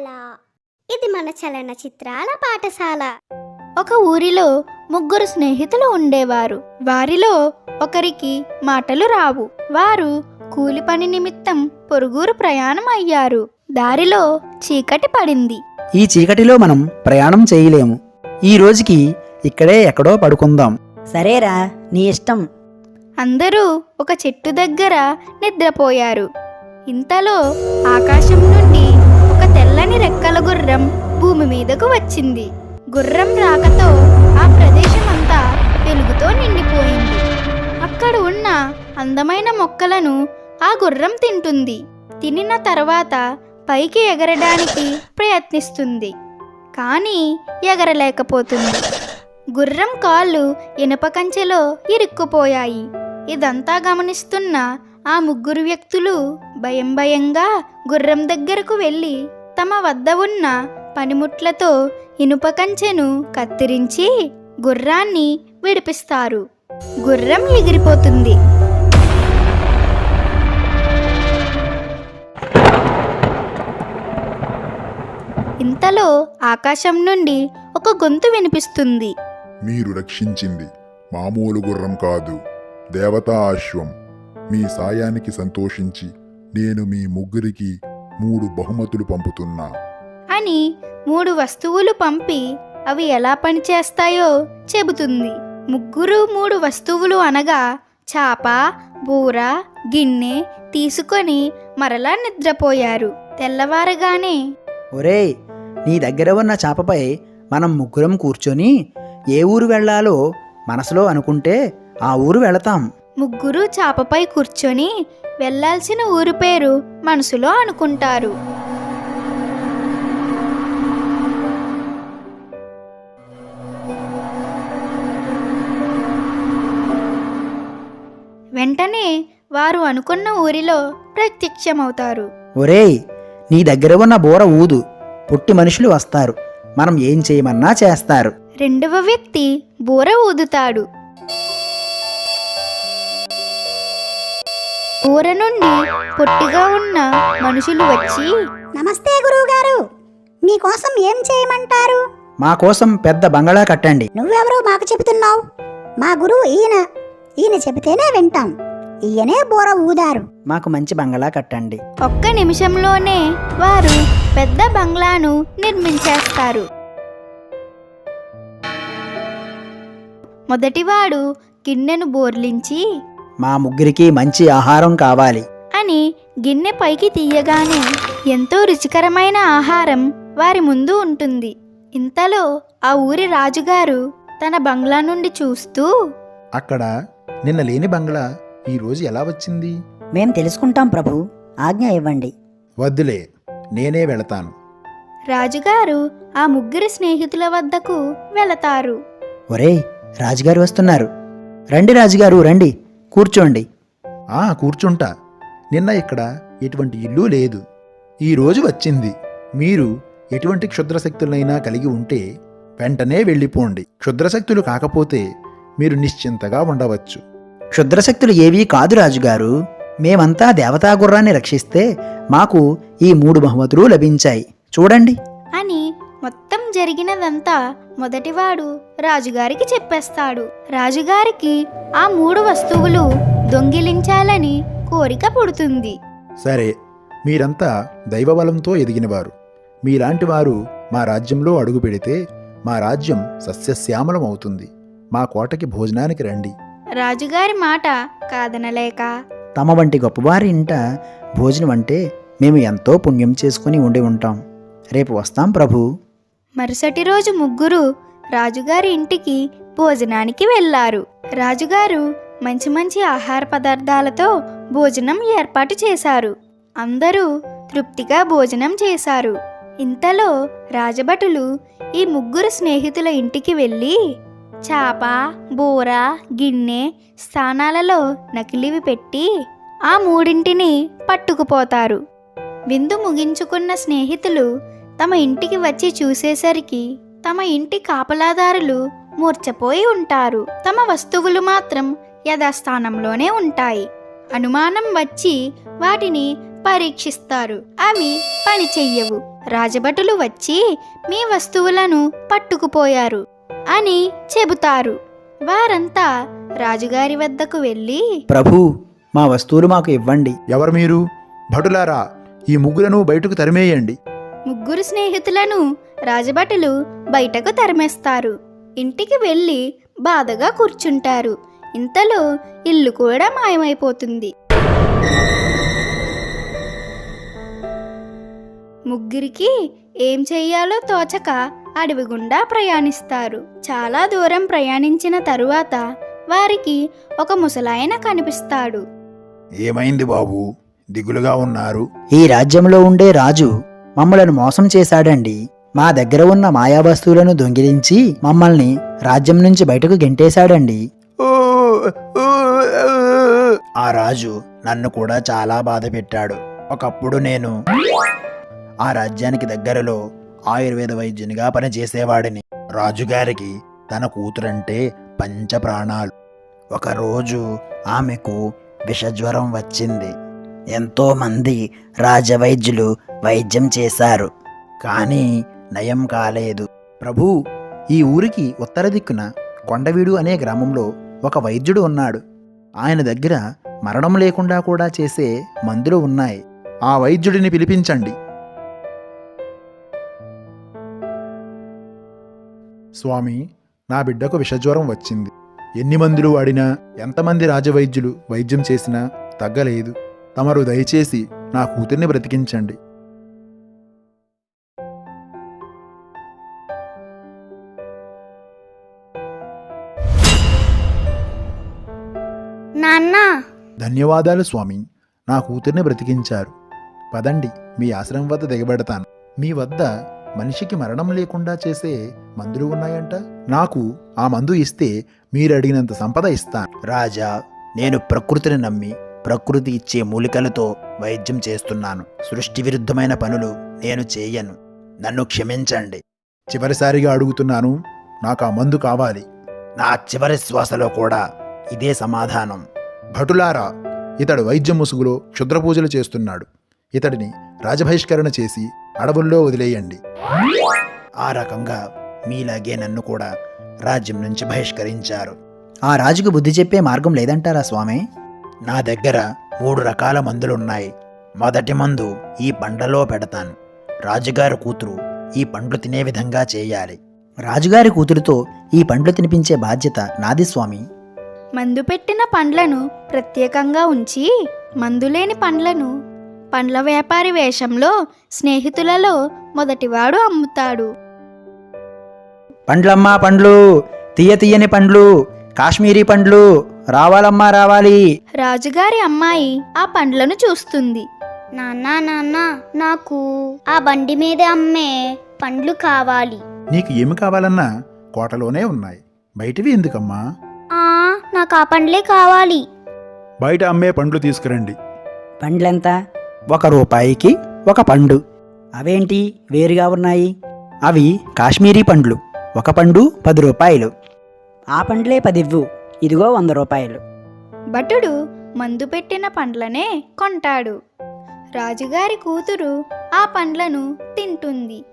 పాఠశాల. ఇది మన చలనచిత్రాల పాఠశాల. ఒక ఊరిలో ముగ్గురు స్నేహితులు ఉండేవారు. వారిలో ఒకరికి మాటలు రావు. వారు కూలి పని నిమిత్తం పొరుగురు ప్రయాణం అయ్యారు. దారిలో చీకటి పడింది. ఈ చీకటిలో మనం ప్రయాణం చేయలేము. ఈ రోజుకి ఇక్కడే ఎక్కడో పడుకుందాం. సరేరా నీ ఇష్టం. అందరూ ఒక చెట్టు దగ్గర నిద్రపోయారు. ఇంతలో ఆకాశం నుండి తెల్లని రెక్కల గుర్రం భూమి మీదకు వచ్చింది. గుర్రం రాకతో ఆ ప్రదేశం అంతా వెలుగుతో నిండిపోయింది. అక్కడ ఉన్న అందమైన మొక్కలను ఆ గుర్రం తింటుంది. తినిన తర్వాత పైకి ఎగరడానికి ప్రయత్నిస్తుంది. కానీ ఎగరలేకపోతుంది. గుర్రం కాళ్ళు ఇనుప కంచెలో ఇరుక్కుపోయాయి. ఇదంతా గమనిస్తున్న ఆ ముగ్గురు వ్యక్తులు భయం భయంగా గుర్రం దగ్గరకు వెళ్ళి తమ వద్ద ఉన్న పనిముట్లతో ఇనుప కంచెను కత్తిరించి గుర్రాన్ని విడిపిస్తారు. గుర్రం ఎగిరిపోతుంది. ఇంతలో ఆకాశం నుండి ఒక గొంతు వినిపిస్తుంది. మీరు రక్షించింది మామూలు గుర్రం కాదు. దేవతా అశ్వం మీ సాయానికి సంతోషించి నేను మీ ముగ్గురికి మూడు బహుమతులు పంపుతున్నా. అని మూడు వస్తువులు పంపి అవి ఎలా పనిచేస్తాయో చెబుతుంది. ముగ్గురు మూడు వస్తువులు అనగా చాప బూర గిన్నె తీసుకొని మరలా నిద్రపోయారు. తెల్లవారగానే ఒరేయ్ నీ దగ్గర ఉన్న చాపపై మనం ముగ్గురం కూర్చొని ఏ ఊరు వెళ్ళాలో మనసులో అనుకుంటే ఆ ఊరు వెళతాం. ముగ్గురు చాపపై కూర్చొని వెళ్ళాల్సిన ఊరు పేరు మనసులో అనుకుంటారు. వెంటనే వారు అనుకున్న ఊరిలో ప్రత్యక్షమవుతారు. ఒరేయ్ నీ దగ్గర ఉన్న బోర ఊదు. పుట్టి మనుషులు వస్తారు. మనం ఏం చేయమన్నా చేస్తారు. రెండవ వ్యక్తి బూర ఊదుతాడు. బూర నుండి పొట్టిగా ఉన్న మనుషులు వచ్చి నమస్తే గురువుగారు. మీకోసం ఏం చేయమంటారు? మా కోసం పెద్ద బంగళా కట్టండి. నువ్వెవరో మాకు చెబుతున్నావు. మా గురువు ఈయన. ఈయన చెబితేనే వింటాం. ఈయనే బోర ఊదారు. మాకు మంచి బంగళా కట్టండి. ఒక్క నిమిషంలోనే వారు పెద్ద బంగ్లాను నిర్మించేస్తారు. మొదటివాడు గిన్నెను బోర్లించి మా ముగ్గురికి మంచి ఆహారం కావాలి. అని గిన్నె పైకి తీయగానే ఎంతో రుచికరమైన ఆహారం వారి ముందు ఉంటుంది. ఇంతలో ఆ ఊరి రాజుగారు తన బంగ్లా నుండి చూస్తూ అక్కడ నిన్న లేని బంగ్లా ఈరోజు ఎలా వచ్చింది? మేం తెలుసుకుంటాం ప్రభు ఆజ్ఞ ఇవ్వండి. వద్దులే నేనే వెళతాను. రాజుగారు ఆ ముగ్గురు స్నేహితుల వద్దకు వెళతారు. ఒరేయ్ రాజుగారు వస్తున్నారు. రండి రాజుగారు రండి. కూర్చోండి. ఆ కూర్చుంటా. నిన్న ఇక్కడ ఎటువంటి ఇల్లు లేదు. ఈరోజు వచ్చింది. మీరు ఎటువంటి క్షుద్రశక్తులైనా కలిగి ఉంటే వెంటనే వెళ్ళిపోండి. క్షుద్రశక్తులు కాకపోతే మీరు నిశ్చింతగా ఉండవచ్చు. క్షుద్రశక్తులు ఏవీ కాదు రాజుగారు. మేమంతా దేవతా గుర్రాన్ని రక్షిస్తే మాకు ఈ మూడు బహుమతులు లభించాయి. చూడండి. అని మొత్తం జరిగినదంతా మొదటివాడు రాజుగారికి చెప్పేస్తాడు. రాజుగారికి ఆ మూడు వస్తువులు దొంగిలించాలని కోరిక పుడుతుంది. సరే మీరంతా దైవబలంతో ఎదిగినవారు. మీలాంటి వారు మా రాజ్యంలో అడుగు పెడితే మా రాజ్యం సస్యశ్యామలం అవుతుంది మా కోటకి భోజనానికి రండి. రాజుగారి మాట కాదనలేక. తమ వంటి గొప్పవారి ఇంట భోజనం అంటే మేము ఎంతో పుణ్యం చేసుకుని ఉండి ఉంటాం. రేపు వస్తాం ప్రభు. మరుసటి రోజు ముగ్గురు రాజుగారి ఇంటికి భోజనానికి వెళ్ళారు. రాజుగారు మంచి మంచి ఆహార పదార్థాలతో భోజనం ఏర్పాటు చేశారు. అందరూ తృప్తిగా భోజనం చేశారు. ఇంతలో రాజభటులు ఈ ముగ్గురు స్నేహితుల ఇంటికి వెళ్ళి చాప బూర గిన్నె స్థానాలలో నకిలివి పెట్టి ఆ మూడింటిని పట్టుకుపోతారు. విందు ముగించుకున్న స్నేహితులు తమ ఇంటికి వచ్చి చూసేసరికి తమ ఇంటి కాపలాదారులు మూర్చపోయి ఉంటారు. తమ వస్తువులు మాత్రం యథాస్థానంలోనే ఉంటాయి. అనుమానం వచ్చి వాటిని పరీక్షిస్తారు. అవి పని చెయ్యవు. రాజభటులు వచ్చి మీ వస్తువులను పట్టుకుపోయారు అని చెబుతారు. వారంతా రాజుగారి వద్దకు వెళ్ళి ప్రభు మా వస్తువులు మాకు ఇవ్వండి. ఎవరు మీరు? భటులారా ఈ ముగ్గులను బయటకు తరిమేయండి. ముగ్గురు స్నేహితులను రాజభటులు బయటకు తరిమేస్తారు. ఇంటికి వెళ్ళి బాధగా కూర్చుంటారు. ఇంతలో ఇల్లు కూడా మాయమైపోతుంది. ముగ్గురికి ఏం చెయ్యాలో తోచక అడవి గుండా ప్రయాణిస్తారు. చాలా దూరం ప్రయాణించిన తరువాత వారికి ఒక ముసలాయన కనిపిస్తాడు. ఏమైంది బాబు? దిగులుగా ఉన్నారు. ఈ రాజ్యంలో ఉండే రాజు మమ్మలను మోసం చేశాడండి. మా దగ్గర ఉన్న మాయా వస్తువులను దొంగిలించి మమ్మల్ని రాజ్యం నుంచి బయటకు గెంటేశాడండి. ఆ రాజు నన్ను కూడా చాలా బాధ పెట్టాడు. ఒకప్పుడు నేను ఆ రాజ్యానికి దగ్గరలో ఆయుర్వేద వైద్యునిగా పనిచేసేవాడిని. రాజుగారికి తన కూతురంటే పంచ ప్రాణాలు ఒకరోజు ఆమెకు విషజ్వరం వచ్చింది. ఎంతోమంది రాజవైద్యులు వైద్యం చేశారు కానీ నయం కాలేదు. ప్రభు ఈ ఊరికి ఉత్తర దిక్కున కొండవీడు అనే గ్రామంలో ఒక వైద్యుడు ఉన్నాడు. ఆయన దగ్గర మరణం లేకుండా కూడా చేసే మందులు ఉన్నాయి. ఆ వైద్యుడిని పిలిపించండి. స్వామి నా బిడ్డకు విషజ్వరం వచ్చింది. ఎన్ని మందులు వాడినా ఎంతమంది రాజవైద్యులు వైద్యం చేసినా తగ్గలేదు. తమరు దయచేసి నా కూతుర్ని బ్రతికించండి. నాన్న! ధన్యవాదాలు స్వామి. నా కూతుర్ని బ్రతికించారు. పదండి మీ ఆశ్రమం వద్ద దిగబెడతాను. మీ వద్ద మనిషికి మరణం లేకుండా చేసే మందులు ఉన్నాయంట? నాకు ఆ మందు ఇస్తే మీరు అడిగినంత సంపద ఇస్తాను. రాజా నేను ప్రకృతిని నమ్మి ప్రకృతి ఇచ్చే మూలికలతో వైద్యం చేస్తున్నాను. సృష్టి విరుద్ధమైన పనులు నేను చేయను. నన్ను క్షమించండి. చివరిసారిగా అడుగుతున్నాను నాకు ఆ మందు కావాలి. నా చివరి శ్వాసలో కూడా ఇదే సమాధానం. భటులారా ఇతడు వైద్య ముసుగులో క్షుద్ర పూజలు చేస్తున్నాడు. ఇతడిని రాజబహిష్కరణ చేసి అడవుల్లో వదిలేయండి. ఆ రకంగా మీలాగే నన్ను కూడా రాజ్యం నుంచి బహిష్కరించారు. ఆ రాజుకు బుద్ధి చెప్పే మార్గం లేదంటారా స్వామి? నా దగ్గర మూడు రకాల మందులున్నాయి. మొదటి మందు ఈ పండ్లలో పెడతాను. రాజుగారి కూతురు ఈ పండ్లు తినే విధంగా చేయాలి. రాజుగారి కూతురుతో ఈ పండ్లు తినిపించే బాధ్యత నాది స్వామి. మందు పెట్టిన పండ్లను ప్రత్యేకంగా ఉంచి మందులేని పండ్లను పండ్ల వ్యాపారి వేషంలో స్నేహితులలో మొదటివాడు అమ్ముతాడు. పండ్లమ్మా పండ్లు తీయ తీయని పండ్లు కాశ్మీరీ పండ్లు రావాలమ్మా రావాలి. రాజుగారి అమ్మాయి ఆ పండ్లను చూస్తుంది. నాన్న నాన్న నాకు ఆ బండి మీద అమ్మే పండ్లు కావాలి. నీకు ఏమి కావాలన్నా కోటలోనే ఉన్నాయి. బయటివి ఎందుకమ్మా? ఆ నాకు ఆ పండ్లే కావాలి. బయట అమ్మే పండ్లు తీసుకురండి. పండ్లెంత? ఒక రూపాయికి ఒక పండు. అవేంటి? వేరుగా ఉన్నాయి? అవి కాశ్మీరీ పండ్లు. ఒక పండు పది రూపాయలు. ఆ పండ్లే పదివ్వు. ఇదిగో వంద రూపాయలు. భటుడు మందు పెట్టిన పండ్లనే కొంటాడు. రాజుగారి కూతురు ఆ పండ్లను తింటుంది.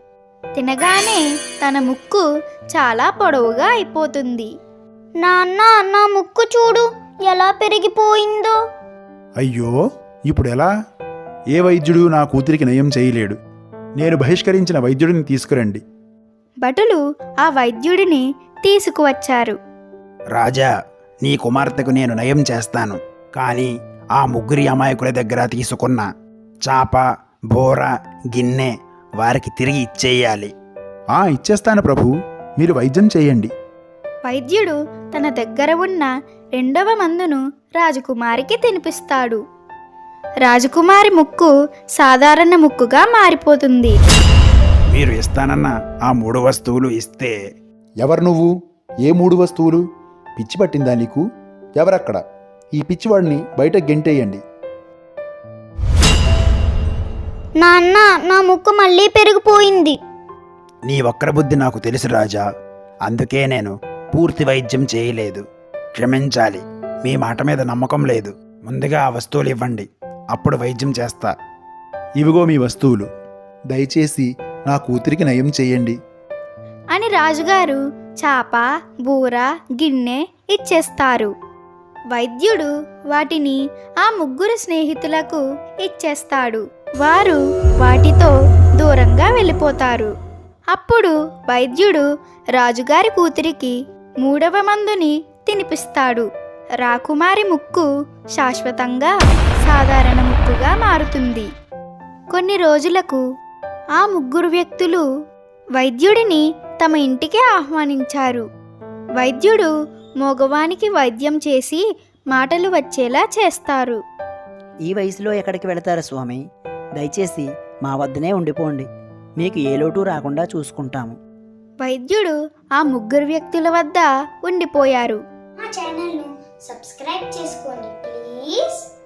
తినగానే తన ముక్కు చాలా పొడవుగా అయిపోతుంది. నాన్న నా ముక్కు చూడు ఎలా పెరిగిపోయిందో. అయ్యో ఇప్పుడు ఎలా ఏ వైద్యుడు నా కూతురికి నయం చేయలేడు. నేను బహిష్కరించిన వైద్యుడిని తీసుకురండి. భటులు ఆ వైద్యుడిని తీసుకువచ్చారు. రాజా నీ కుమార్తెకు నేను నయం చేస్తాను. కానీ ఆ ముగ్గురి అమాయకుల దగ్గర తీసుకున్న చాప బోర గిన్నె వారికి తిరిగి ఇచ్చేయాలి. ఆ ఇచ్చేస్తాను ప్రభు. మీరు వైద్యం చేయండి. వైద్యుడు తన దగ్గర ఉన్న రెండవ మందును రాజకుమారికి తినిపిస్తాడు. రాజకుమారి ముక్కు సాధారణ ముక్కుగా మారిపోతుంది. మీరు ఇస్తానన్న ఆ మూడు వస్తువులు ఇస్తే ఎవరు నువ్వు? ఏ మూడు వస్తువులు? పిచ్చి పట్టిందా నీకు? ఎవరక్కడ? ఈ పిచ్చివాడిని బయట గెంటేయండి. నాన్న నా ముక్కు మళ్ళీ పెరిగిపోయింది. నీ వక్ర బుద్ధి నాకు తెలుసు రాజా. అందుకే నేను పూర్తి వైద్యం చేయలేదు. క్షమించాలి. మీ మాట మీద నమ్మకం లేదు. ముందుగా ఆ వస్తువులు ఇవ్వండి. అప్పుడు వైద్యం చేస్తా. ఇవిగో మీ వస్తువులు. దయచేసి నా కూతురికి నయం చేయండి. అని రాజుగారు చాప బూర గిన్నె ఇచ్చేస్తారు. వైద్యుడు వాటిని ఆ ముగ్గురు స్నేహితులకు ఇచ్చేస్తాడు. వారు వాటితో దూరంగా వెళ్ళిపోతారు. అప్పుడు వైద్యుడు రాజుగారి కూతురికి మూడవ మందుని తినిపిస్తాడు. రాకుమారి ముక్కు శాశ్వతంగా సాధారణ ముక్కుగా మారుతుంది. కొన్ని రోజులకు ఆ ముగ్గురు వ్యక్తులు వైద్యుడిని తమ ఇంటికి ఆహ్వానించారు. వైద్యుడు మగవానికి వైద్యం చేసి మాటలు వచ్చేలా చేస్తారు. ఈ వయసులో ఎక్కడికి వెళతారు స్వామి? దయచేసి మా వద్దనే ఉండిపోండి. మీకు ఏ లోటు రాకుండా చూసుకుంటాము. వైద్యుడు ఆ ముగ్గురు వ్యక్తుల వద్ద ఉండిపోయారు. మా ఛానల్ను సబ్స్క్రైబ్ చేసుకోండి ప్లీజ్.